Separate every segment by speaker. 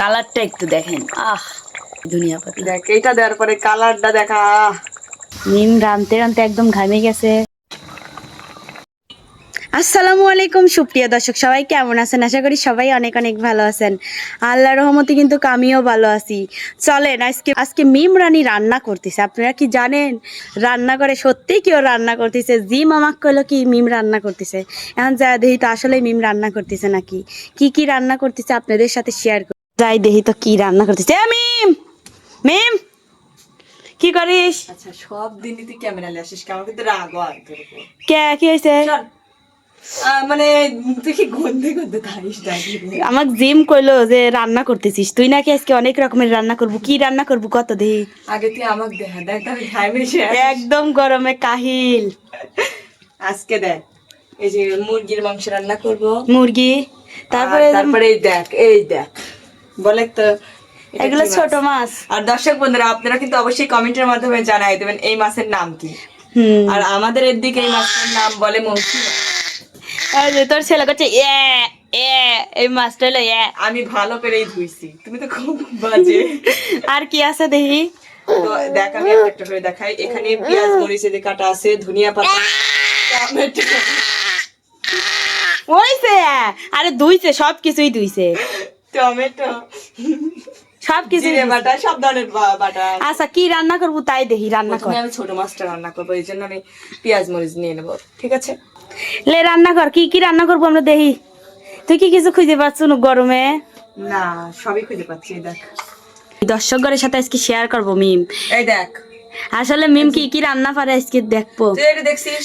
Speaker 1: কালারটা একটু দেখেন। আহ দুনিয়া পাতা।
Speaker 2: দেখ এইটা দেওয়ার পরে কালারটা দেখা
Speaker 1: নিম রানতে রানতে একদম ঘামে গেছে। আসসালামু আলাইকুম সুপ্রিয় দর্শক সবাই কেমন আছেন? আশা করি সবাই অনেক অনেক ভালো আছেন। আল্লাহ রহমতে কিন্তু আমিও ভালো আছি। চলেন আজকে আজকে মিম রানী রান্না করতেছে। আপনারা কি জানেন? রান্না করে সত্যিই কেউ রান্না করতেছে? জিম আমাকে কইলো কি মিম রান্না করতেছে। এখন যা দেখি তো আসলে মিম রান্না করতেছে নাকি? কি কি রান্না করতেছে আপনাদের সাথে শেয়ার করি যাই দেখি তো কি রান্না করতেছে? মিম! মিম! কি করিস?
Speaker 2: আচ্ছা সব দিনই তুই ক্যামেরা নিয়ে আসিস কেমন কিন্তু রাগ হয়
Speaker 1: কে কি হয়েছে?
Speaker 2: মানে তুই কি গন্ধে গন্ধে
Speaker 1: আমাকে জিম কইলো যে রান্না করতেছিস। তুই নাকি আজকে অনেক রকমের রান্না করব। কি রান্না করব কত দেহি
Speaker 2: আগে তুই আমাকে দেখা দেখ আমি
Speaker 1: একদম গরমে কাহিল।
Speaker 2: আজকে দেখ এই যে মুরগির মাংস রান্না করব।
Speaker 1: মুরগি? তারপরে
Speaker 2: তারপরে এই দেখ এই দেখ। বলে তো
Speaker 1: এগুলো ছোট মাছ?
Speaker 2: আর দর্শক বন্ধুরা আপনারা কিন্তু অবশ্যই কমেন্টের মাধ্যমে জানাই দেবেন এই মাছের নাম কি। আর আমাদের এদিকে এই মাছের নাম বলে মৌসুমী।
Speaker 1: তোর ছেলে করছে এ এ এই মাছটা হলো
Speaker 2: আমি ভালো করেই ধুইছি। তুমি তো খুব বাজে।
Speaker 1: আর কি আছে দেখি?
Speaker 2: তো দেখ আমি একটা করে দেখাই। এখানে পেঁয়াজ মরিচ যে কাটা আছে ধনিয়া পাতা টমেটো।
Speaker 1: ওইছে আরে ধুইছে সব কিছুই ধুইছে।
Speaker 2: টমেটো।
Speaker 1: সব কিছু
Speaker 2: বাটা সব ধরনের বাটা।
Speaker 1: আচ্ছা কি রান্না করব তাই দেখি রান্না কর।
Speaker 2: আমি ছোট মাছটা রান্না করব এই জন্য আমি পেঁয়াজ মরিচ নিয়ে নেব ঠিক আছে?
Speaker 1: লে রান্না কর কি কি রান্না করব আমরা দেখি। তুই কি কিছু খুঁজে পাচ্ছ না গরমে?
Speaker 2: না সবই খুঁজে পাচ্ছি দেখ।
Speaker 1: দর্শকগণের সাথে আজকে শেয়ার করব মিম।
Speaker 2: এই দেখ।
Speaker 1: আসলে মিম কি কি রান্না পারে আজকে দেখব?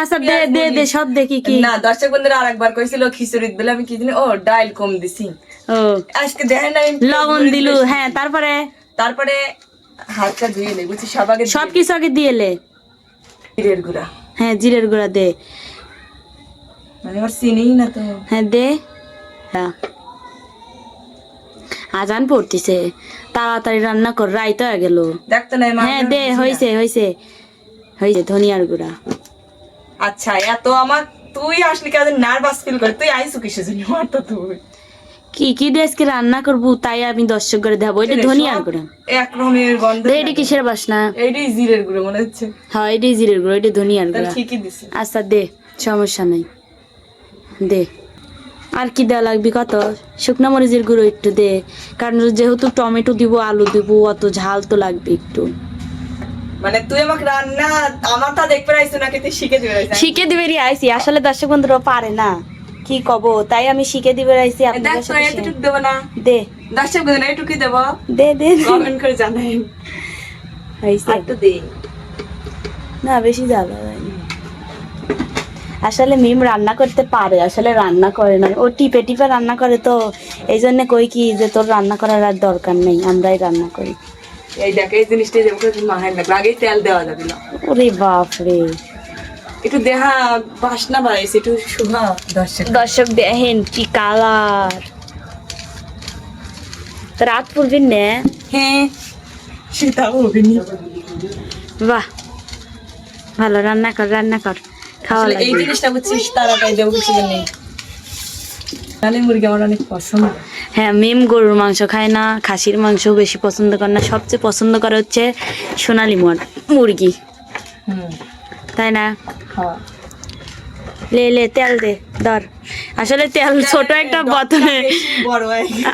Speaker 1: আচ্ছা দে দে দে সব দেখি কি।
Speaker 2: না দর্শক বন্ধুরা আরেকবার কইছিল খিচুড়ির বেলা আমি কি জানি ও ডাইল কম দিছি।
Speaker 1: ও।
Speaker 2: আজকে দেখেন নাই
Speaker 1: লবণ দিলু হ্যাঁ তারপরে?
Speaker 2: তারপরে হাতটা ধুয়ে নেই বুঝছি সব আগে
Speaker 1: সব কিছু আগে দিয়ে এলে
Speaker 2: জিরের গুঁড়া।
Speaker 1: হ্যাঁ জিরের গুঁড়া দে।
Speaker 2: মানে আমার চিনি না তো।
Speaker 1: হ্যাঁ দে। হ্যাঁ। আজান পড়তিছে। তাড়াতাড়ি রান্না কর রাইত হয়ে গেল। হ্যাঁ দে হয়েছে হয়েছে হয়েছে ধনিয়ার গুঁড়া।
Speaker 2: আচ্ছা এত আমার তুই আসলে কেন নার্ভাস ফিল করে। তুই আইসু কিসের জন্য? আমার তো তুই।
Speaker 1: কি কি আজকে রান্না করব? তাই আমি দর্শক করে দেবো। এটা ধনিয়ার গুঁড়া।
Speaker 2: এক রকমের গন্ধ
Speaker 1: এটা কিসের বাসনা?
Speaker 2: এইটাই জিরের গুঁড়ো মনে হচ্ছে।
Speaker 1: হ্যাঁ এটাই জিরের গুঁড়ো এটা ধনিয়ার গুঁড়া।
Speaker 2: দিছে।
Speaker 1: আচ্ছা দে সমস্যা নাই। দে। আর কি দেওয়া লাগবে কত? শুকনো মরিচের গুঁড়ো একটু দে। কারণ যেহেতু টমেটো দিব আলু দিব অত ঝাল তো লাগবে একটু।
Speaker 2: মানে তুই আমাকে রান্না আমার তা দেখতে পাইছো নাকি তুই শিখে দিবে
Speaker 1: শিখে দিবে আইসি আসলে দর্শক বন্ধুরা পারে না। কি কব তাই আমি শিখে দিবে
Speaker 2: দেখ
Speaker 1: আপনাদের সাথে
Speaker 2: এতটুকু দেবো না।
Speaker 1: দে।
Speaker 2: দর্শক বন্ধুরা এটুকুই দেবো।
Speaker 1: দে দে।
Speaker 2: কমেন্ট করে জানাই। তো দে।
Speaker 1: না বেশি ঝাল আসলে মিম রান্না করতে পারে আসলে রান্না করে না। ও টিপে টিপে রান্না করে তো এই জন্য কই কি যে তোর রান্না করার আর দরকার নেই আমরাই রান্না করি।
Speaker 2: এই দেখ এই জিনিসটা যেমন মাহাই লাগল আগেই তেল দেওয়া যাবে না।
Speaker 1: ওরে বাপ রে
Speaker 2: একটু দেহা বাসনা বাড়াইছে একটু শুভা দর্শক।
Speaker 1: দর্শক দেখেন কি কালার। রাত পড়বেন না।
Speaker 2: হ্যাঁ সেটা অভিনী
Speaker 1: বাহ ভালো রান্না কর রান্না কর। খাওয়া
Speaker 2: এই জিনিসটা বুঝছিস তাড়াতাড়ি দেবো কিছু নেই
Speaker 1: হ্যাঁ মিম গরুর মাংস খায় না খাসির মাংস বেশি পছন্দ করে না। সবচেয়ে পছন্দ করে হচ্ছে সোনালি মোয়ার মুরগি। তাই না? লে লে তেল দে ধর। আসলে তেল ছোট একটা বোতলে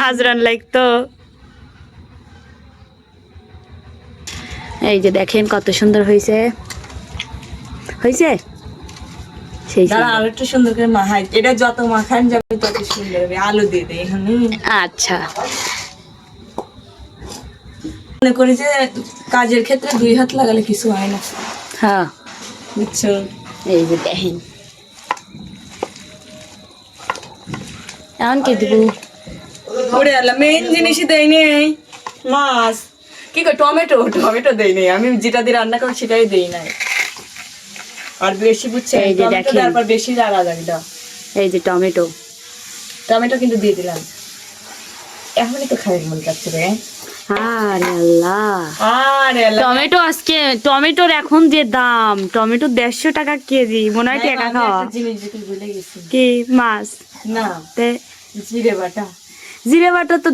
Speaker 1: আজরান লাগতো। এই যে দেখেন কত সুন্দর হয়েছে হয়েছে সেই
Speaker 2: দাঁড়া
Speaker 1: সুন্দর।
Speaker 2: আরও একটু সুন্দর করে মাখাই। এটা যত মাখান যাবে তত সুন্দর হবে। আলু দিয়ে দে এখানে।
Speaker 1: আচ্ছা।
Speaker 2: মনে করি যে কাজের ক্ষেত্রে দুই হাত লাগালে কিছু হয় না।
Speaker 1: হ্যাঁ।
Speaker 2: বুঝছ?
Speaker 1: এই যে দেখেন। এমন কি দিব।
Speaker 2: ওরে আল্লাহ মেইন জিনিসই দেয় নেই। মাছ। কি কর টমেটো? টমেটো দেই নেই। আমি যেটা দিয়ে রান্না করি সেটাই দেই নাই। আর বেশি বুঝছে
Speaker 1: এই যে দেখেন।
Speaker 2: দেওয়ার বেশি লাগা
Speaker 1: এই যে টমেটো।
Speaker 2: টমেটো কিন্তু দিয়ে দিলাম। এখনই তো খাই মন রে।
Speaker 1: আরে আল্লাহ।
Speaker 2: আরে আল্লাহ।
Speaker 1: টমেটো আজকে টমেটোর এখন যে দাম টমেটো দেড়শো টাকা কেজি মনে হয় টাকা খাওয়া। কি মাছ?
Speaker 2: না
Speaker 1: তে?
Speaker 2: জিরে বাটা।
Speaker 1: জিরে বাটা তো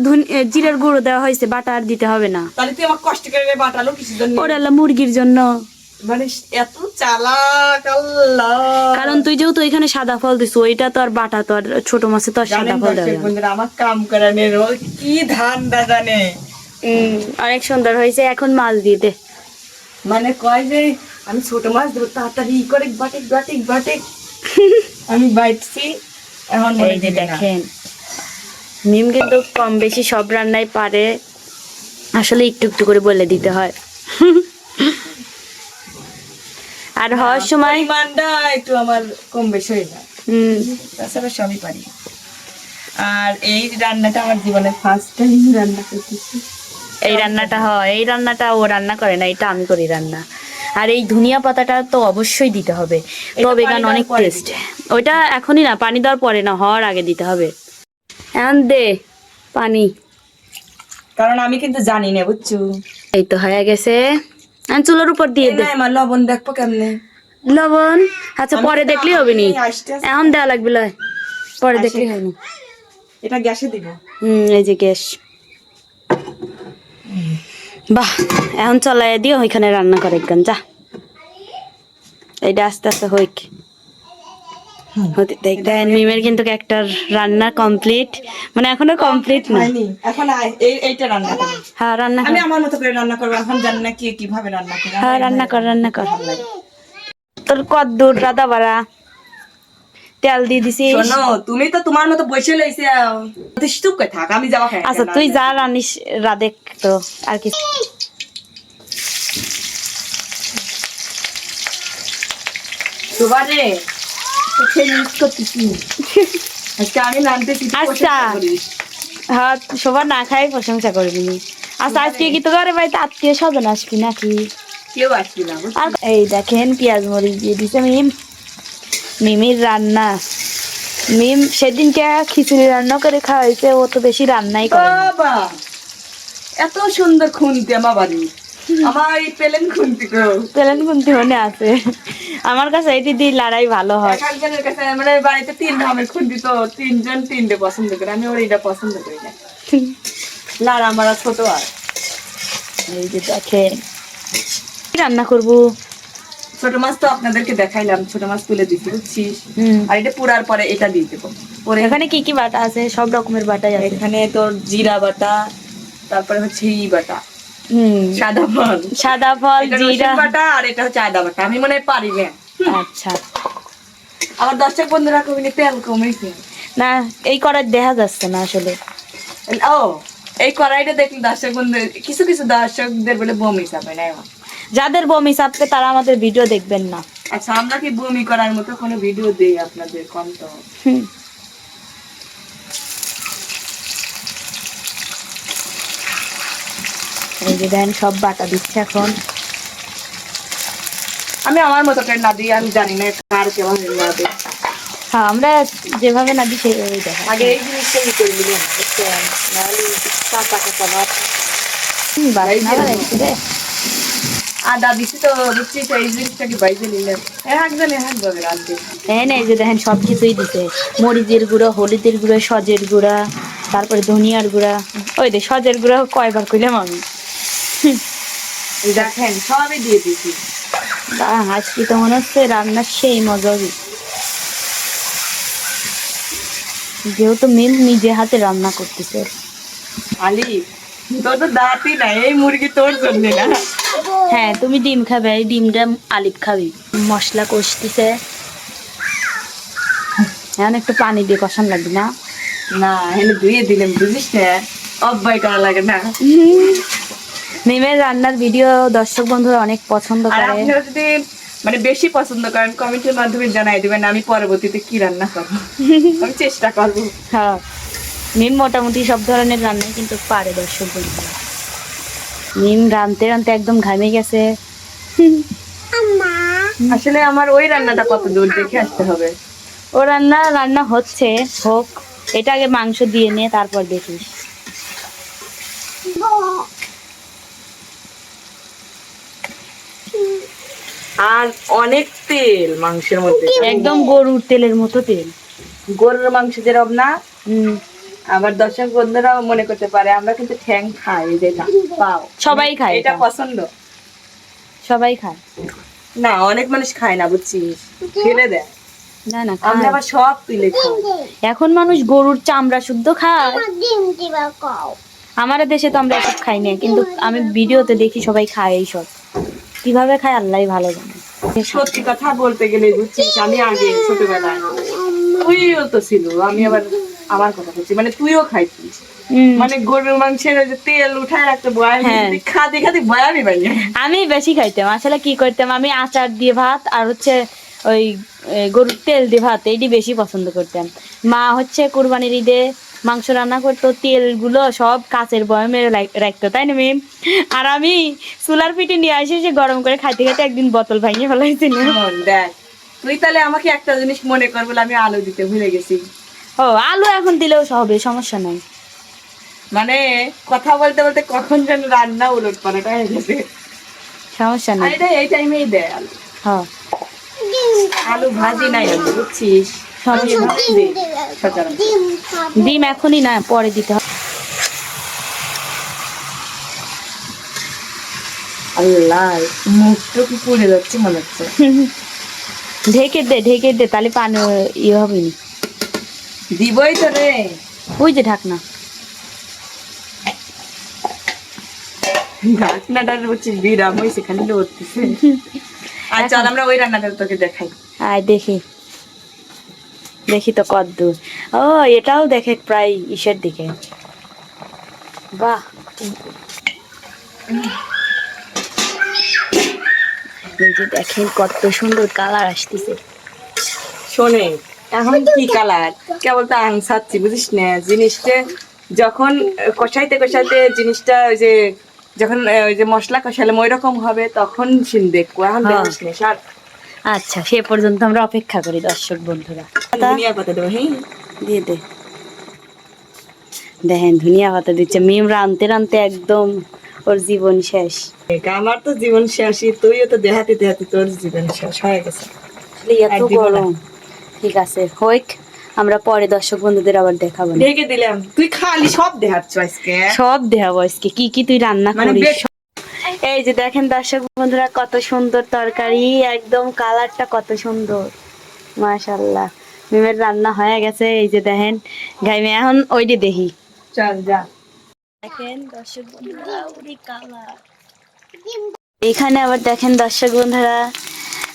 Speaker 1: জিরের গুঁড়ো দেওয়া হয়েছে বাটা আর দিতে হবে না।
Speaker 2: তাহলে তুই আমার কষ্ট করে বাটালো কিছু জন্য?
Speaker 1: ওটা মুরগির জন্য।
Speaker 2: মানে এত চালাক আল্লাহ।
Speaker 1: কারণ তুই যেহেতু এখানে সাদা ফল দিস ওইটা তো আর বাটা তো আর ছোট মাছে তো আর সাদা ফল।
Speaker 2: বন্ধুরা আমার কাম করানোর কি ধান
Speaker 1: উম, অনেক সুন্দর হয়েছে এখন মাছ দিয়ে দে।
Speaker 2: মানে কয় যে আমি ছোট মাছ ধরতে তাড়াতাড়ি করে বাটিক বাটিক বাটিক। আমি বাইটছি এখন
Speaker 1: এই যে দেখেন মিম কিন্তু কম বেশি সব রান্নাই পারে আসলে একটু একটু করে বলে দিতে হয়। আর হওয়ার সময়
Speaker 2: পরিমাণটা একটু আমার কম বেশি হয়ে যায়।
Speaker 1: হুম,
Speaker 2: তাছাড়া সবই পারি। আর এই রান্নাটা আমার জীবনের ফার্স্ট টাইম রান্না করতেছি।
Speaker 1: এই রান্নাটা হয় এই রান্নাটা ও রান্না করে না এটা আমি করি রান্না। আর এই ধনিয়া পাতাটা তো অবশ্যই দিতে হবে। তবে গান অনেক টেস্ট ওইটা এখনই না পানি দেওয়ার পরে না হওয়ার আগে দিতে হবে। এখন দে পানি।
Speaker 2: কারণ আমি কিন্তু জানি না বুঝছ?
Speaker 1: এই তো হয়ে গেছে। এখন চুলার উপর দিয়ে দে
Speaker 2: আমার লবণ দেখব কেমনে?
Speaker 1: লবণ? আচ্ছা পরে দেখলি হবে নি।
Speaker 2: আমি
Speaker 1: এখন দেওয়া লাগবে লয়। পরে দেখলি হয়নি
Speaker 2: এটা গ্যাসে দিব।
Speaker 1: হুম এই যে গ্যাস। বাহ এখন চলাই দিও ওইখানে রান্না করে একদম যা। এইটা আস্তে আস্তে হইক। মিমের কিন্তু একটা রান্না কমপ্লিট। মানে এখনও কমপ্লিট না।
Speaker 2: এখন এইটা রান্না
Speaker 1: হ্যাঁ রান্না
Speaker 2: আমি আমার মতো করে রান্না করব এখন জানি না কি কীভাবে রান্না করি
Speaker 1: হ্যাঁ রান্না কর রান্না কর। তোর কদ্দুর রাধা বাড়া তেল দিয়ে দিছিস।
Speaker 2: শোনো তুমি তো তোমার মতো বসে লইছে তুই চুপ করে থাক আমি যাওয়া খাই
Speaker 1: আচ্ছা তুই যা রানিস রাধে তো আর কি।
Speaker 2: সুবারে
Speaker 1: আচ্ছা। হ্যাঁ সবার না খাই প্রশংসা করবি আচ্ছা আজকে কি তো ঘরে বাড়িতে আত্মীয় স্বজন আসবি নাকি?
Speaker 2: কেউ আসবি না
Speaker 1: আর এই দেখেন পেঁয়াজ মরিচ দিয়ে দিছে মিম। মিমির রান্না। মিম সেদিনকে খিচুড়ি রান্না করে খাওয়াইছে ও তো বেশি রান্নাই করে
Speaker 2: এত সুন্দর খুনতি আমার বাড়ি আমার এই পেলেন খুনতি গো।
Speaker 1: পেলেন কুন্তি মনে আছে। আমার কাছে এটি দিয়ে লড়াই ভালো হয়।
Speaker 2: একজনের কাছে মানে বাড়িতে তিন ধরনের খুন্তি তো তিনজন তিনটে পছন্দ করে। আমি ওর এটা পছন্দ করি না। লার আমার ছোট আর।
Speaker 1: এই যে দেখেন। কি রান্না করব?
Speaker 2: ছোট মাছ তো আপনাদেরকে দেখাইলাম। ছোট মাছ তুলে দিচ্ছি বুঝছিস? আর এটা পুরার পরে এটা দিয়ে দেবো। পরে
Speaker 1: এখানে কি কি বাটা আছে? সব রকমের বাটাই আছে।
Speaker 2: এখানে তোর জিরা বাটা তারপরে হচ্ছে ই বাটা। সাদা ফল।
Speaker 1: সাদা ফল জিরা।
Speaker 2: বাটা আর এটা হচ্ছে আদা বাটা। আমি মনে পারি না।
Speaker 1: আচ্ছা।
Speaker 2: আমার দর্শক বন্ধুরা কমিনি তেল কমেছে
Speaker 1: না এই করার দেখা যাচ্ছে না আসলে।
Speaker 2: ও এই কড়াইটা দেখলে দর্শক বন্ধু কিছু কিছু দর্শকদের বলে বমি চাপে না।
Speaker 1: যাদের বমি চাপকে তারা আমাদের ভিডিও দেখবেন না।
Speaker 2: আচ্ছা আমরা কি বমি করার মতো কোনো ভিডিও দেই আপনাদের কম তো?
Speaker 1: এই যে দেন সব বাটা দিচ্ছে এখন।
Speaker 2: আমি আমার মতো করে না দিই আমি জানি না কার কেমন দিই
Speaker 1: হ্যাঁ আমরা যেভাবে না দিই সেইভাবেই দেখা
Speaker 2: আগে এই জিনিসটা ই করে নাহলে কাঁচা কাঁচা ভাত। আদা দিছি তো বুঝছি তো এই জিনিসটাকে বাইজে নিলাম একজন এক ভাবে রাঁধবে
Speaker 1: হ্যাঁ এই যে দেখেন সব কিছুই দিছে। মরিচের গুঁড়ো হলুদের গুঁড়ো সজের গুঁড়া তারপরে ধনিয়ার গুঁড়া। ওই দে সজের গুঁড়া কয়বার কইলাম আমি।
Speaker 2: দেখেন সবই দিয়ে
Speaker 1: বাহ, আজকে তো মনে হচ্ছে রান্নার সেই মজা যেহেতু মিল নিজে হাতে রান্না করতেছে।
Speaker 2: আলি তোর তো দাঁতই নাই এই মুরগি তোর জন্য না?
Speaker 1: হ্যাঁ তুমি ডিম খাবে এই ডিমটা আলিপ খাবি। মশলা কষতেছে। এখন একটু পানি দিয়ে কষান লাগবে না?
Speaker 2: না এনে ধুয়ে দিলাম বুঝিস না? অব্যয় করা লাগে না।
Speaker 1: মিমের রান্নার ভিডিও দর্শক বন্ধুরা অনেক পছন্দ করে।
Speaker 2: আপনিও যদি মানে বেশি পছন্দ করেন কমেন্টের মাধ্যমে জানাই দিবেন আমি পরবর্তীতে কি রান্না করব। আমি চেষ্টা করব।
Speaker 1: হ্যাঁ। মিম মোটামুটি সব ধরনের রান্নাই কিন্তু পারে দর্শক বন্ধুরা। মিম রানতে রানতে একদম ঘামে গেছে।
Speaker 2: আসলে আমার ওই রান্নাটা কত দূর দেখে আসতে হবে।
Speaker 1: ও রান্না রান্না হচ্ছে হোক এটা আগে মাংস দিয়ে নিয়ে তারপর দেখিস।
Speaker 2: আর অনেক তেল মাংসের মধ্যে।
Speaker 1: একদম গরুর তেলের মতো তেল।
Speaker 2: গরুর মাংস যেরকম না? আবার দর্শক বন্ধুরাও মনে করতে পারে আমরা কিন্তু ঠ্যাং খাই যেটা পাও।
Speaker 1: সবাই খায়
Speaker 2: এটা। পছন্দ?
Speaker 1: সবাই খায়।
Speaker 2: না অনেক মানুষ খায় না বুঝছিস? ফেলে দেয়
Speaker 1: না না
Speaker 2: আমরা আবার সব তুলে খাই।
Speaker 1: এখন মানুষ গরুর চামড়া শুদ্ধ খায়। আমাদের দেশে তো আমরা এসব খাই না কিন্তু আমি ভিডিওতে দেখি সবাই খায় এইসব। কীভাবে খায় আল্লাহ ভালো জানে
Speaker 2: সত্যি কথা বলতে গেলে বুঝছিস আমি আগে ছোটবেলায় তুইও তো ছিল আমি আবার আমার কথা বলছি মানে তুইও খাইছিস
Speaker 1: হুম।
Speaker 2: মানে গরুর মাংসের যে তেল উঠায় রাখতে বয়ামি
Speaker 1: হ্যাঁ।
Speaker 2: খাতে খাতে বয়ামি বানিয়ে
Speaker 1: আমি বেশি খাইতাম আসলে কি করতাম আমি আচার দিয়ে ভাত আর হচ্ছে ওই গরুর তেল দিয়ে ভাত এইটি বেশি পছন্দ করতাম মা হচ্ছে কুরবানির ঈদে মাংস রান্না করতো তেলগুলো সব কাচের বয়মে রাখ- রাখতো তাই না মেম? আর আমি চুলার পিঠে নিয়ে আসি সে গরম করে খাইতে খাইতে একদিন বোতল ভাঙিয়ে ফেলাইছিল
Speaker 2: তুই তাহলে আমাকে একটা জিনিস মনে কর বলে আমি আলু দিতে ভুলে গেছি।
Speaker 1: ও আলু এখন দিলেও হবে সমস্যা নাই।
Speaker 2: মানে কথা বলতে বলতে কখন যেন রান্না উলট পালাটা হয়ে গেছে।
Speaker 1: সমস্যা নাই।
Speaker 2: এটা এই টাইমেই দেয় আলু।
Speaker 1: হ্যাঁ
Speaker 2: আলু ভাজি নাই আমি বুঝছিস? সচরাচর।
Speaker 1: ডিম এখনই না পরে দিতে হবে।
Speaker 2: আল্লাহ মুখটা কি পুড়ে যাচ্ছে মনে হচ্ছে।
Speaker 1: ঢেকে দে ঢেকে দে তাহলে পানি ইয়ে হবে না।
Speaker 2: দিবই তো রে।
Speaker 1: ওই যে ঢাকনা।
Speaker 2: ঢাকনাটার হচ্ছে বিরাম ওই সেখানে লড়তেছে। আর আমরা ওই রান্নাটা তোকে দেখাই।
Speaker 1: আয় দেখি। দেখি তো কত দূর ও এটাও দেখে প্রায় ইসের দিকে। বাহ। এই যে দেখেন কত সুন্দর কালার আসতেছে।
Speaker 2: শোনে এখন কি কালার? কেবল তো আনসাচ্ছি বুঝিস না? জিনিসটা যখন কষাইতে কষাইতে জিনিসটা ওই যে যখন ওই যে মশলা কষালাম ওই রকম হবে তখন সিন দেখব। এখন
Speaker 1: হ্যাঁ। আচ্ছা সে পর্যন্ত আমরা অপেক্ষা করি দর্শক বন্ধুরা।
Speaker 2: পাতা? হ্যাঁ।
Speaker 1: দিয়ে দে। দেখেন ধনিয়া পাতা দিচ্ছে। মিম রানতে রানতে একদম ওর জীবন শেষ।
Speaker 2: আমার তো জীবন শেষই। তুইও তো দেহাতে দেহাতে তোর জীবন শেষ হয়ে গেছে।
Speaker 1: এত গরম। ঠিক আছে হোক আমরা পরে দর্শক বন্ধুদের আবার দেখাবো।
Speaker 2: ঢেকে দিলাম। তুই খালি সব দেখাচ্ছ আজকে।
Speaker 1: সব দেখাবো আজকে। কি কি তুই রান্না
Speaker 2: মানে
Speaker 1: করিস? এই যে দেখেন দর্শক বন্ধুরা কত সুন্দর তরকারি। একদম কালারটা কত সুন্দর। মাশাল্লাহ মিমের রান্না হয়ে গেছে এই যে দেখেন। গাই গাইমে এখন ওইটি দেখি।
Speaker 2: চল যা।
Speaker 1: দেখেন দর্শক এখানে আবার দেখেন দর্শক বন্ধুরা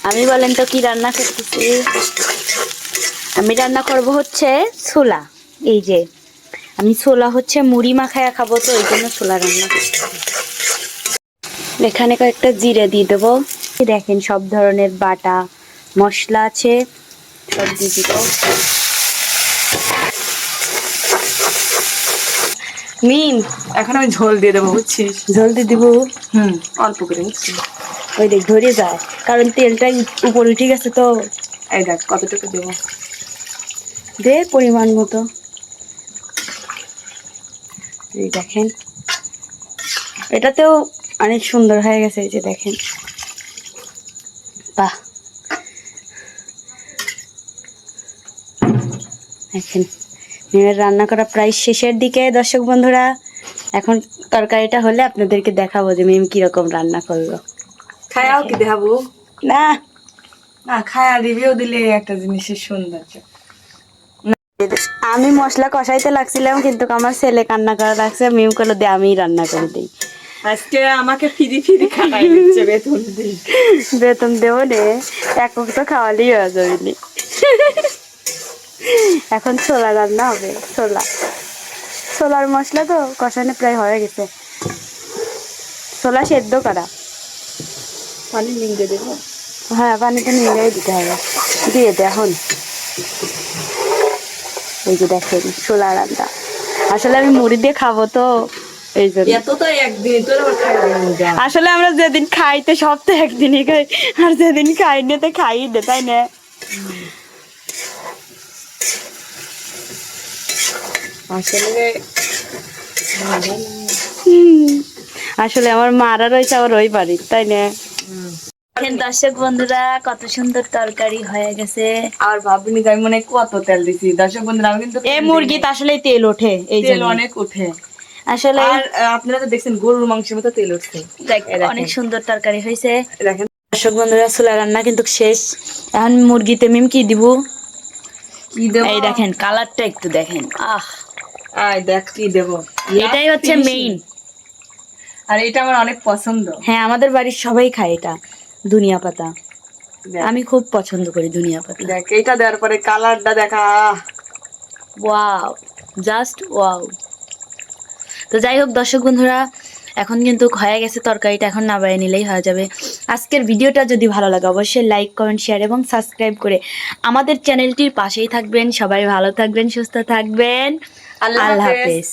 Speaker 1: আমি বলেন তো কি রান্না করতেছি? আমি রান্না করব হচ্ছে ছোলা। এই যে আমি ছোলা হচ্ছে মুড়ি মাখায়া খাব তো ওই জন্য ছোলা রান্না এখানে কয়েকটা জিরে দিয়ে দেবো। দেখেন সব ধরনের বাটা মশলা আছে। সব দিয়ে দিব
Speaker 2: নিন এখন আমি ঝোল দিয়ে দেবো বুঝছিস?
Speaker 1: জলদি দিব?
Speaker 2: হুম অল্প করে বুঝছিস?
Speaker 1: ওই দেখ ধরে যায় কারণ তেলটা উপরে উঠে গেছে তো।
Speaker 2: এই দেখ কতটুকু দেবো?
Speaker 1: দে পরিমাণ মতো। এই দেখেন। এটাতেও অনেক সুন্দর হয়ে গেছে এই যে দেখেন। বাহ। দেখেন মিমের রান্না করা প্রায় শেষের দিকে দর্শক বন্ধুরা। এখন তরকারিটা হলে আপনাদেরকে দেখাবো যে মিম কীরকম রান্না করল।
Speaker 2: খায়াও কি দেখাবো?
Speaker 1: না।
Speaker 2: না খায়া রিভিউ দিলে একটা জিনিসের সৌন্দর্য
Speaker 1: আমি মশলা কষাইতে লাগছিলাম কিন্তু আমার ছেলে কান্না করা লাগছে। মিম করল দে আমিই রান্না করে দিই।
Speaker 2: আজকে আমাকে ফিরি ফিরি খাটাই দিচ্ছে বেতন দিয়ে
Speaker 1: বেতন দেবো নে। একক তো খাওয়ালেই হয়ে যাবে। এখন ছোলা রান্না হবে ছোলা। ছোলার মশলা তো কষানো প্রায় হয়ে গেছে। ছোলা সেদ্ধ করা।
Speaker 2: পানি নিংড়ে দেবো?
Speaker 1: হ্যাঁ পানিটা নিয়ে দিতে হবে। দিয়ে দে এখন। এই যে দেখেন ছোলা রান্না। আসলে আমি মুড়ি দিয়ে খাব তো এই জন্য। আসলে আমরা যেদিন খাইতে সব তো একদিনই খাই। আর যেদিন খাই তো খাই দে তাই না?
Speaker 2: আসলে
Speaker 1: আমার মারা রয়েছে আবার ওই বাড়ির তাই না? দর্শক বন্ধুরা কত সুন্দর তরকারি হয়ে গেছে।
Speaker 2: আর ভাবিনি আমি মনে কত তেল দিছি। দর্শক বন্ধুরা আমি কিন্তু
Speaker 1: এই মুরগিতে আসলে তেল ওঠে এই
Speaker 2: তেল অনেক উঠে
Speaker 1: আসলে
Speaker 2: আর আপনারা তো দেখছেন গরুর মাংসের মতো তেল উঠছে।
Speaker 1: দেখ, অনেক সুন্দর তরকারি হয়েছে।
Speaker 2: দেখেন।
Speaker 1: দর্শক বন্ধুরা চুলা রান্না কিন্তু শেষ। এখন মুরগিতে মিম কি দিব? এই দেখেন কালারটা একটু দেখেন। আহ।
Speaker 2: আয় দেখ কি দেবো।
Speaker 1: এটাই হচ্ছে মেইন
Speaker 2: আর এটা আমার অনেক পছন্দ।
Speaker 1: হ্যাঁ আমাদের বাড়ির সবাই খায় এটা ধনিয়া পাতা। আমি খুব পছন্দ করি ধনিয়া পাতা।
Speaker 2: দেখ এটা দেওয়ার পরে কালারটা দেখা
Speaker 1: ওয়াও জাস্ট ওয়াও। তো যাই হোক দর্শক বন্ধুরা এখন কিন্তু হয়ে গেছে তরকারিটা এখন না বাইরে নিলেই হয়ে যাবে। আজকের ভিডিওটা যদি ভালো লাগে অবশ্যই লাইক কমেন্ট শেয়ার এবং সাবস্ক্রাইব করে আমাদের চ্যানেলটির পাশেই থাকবেন। সবাই ভালো থাকবেন সুস্থ থাকবেন।
Speaker 2: আল্লাহ
Speaker 1: হাফেজ।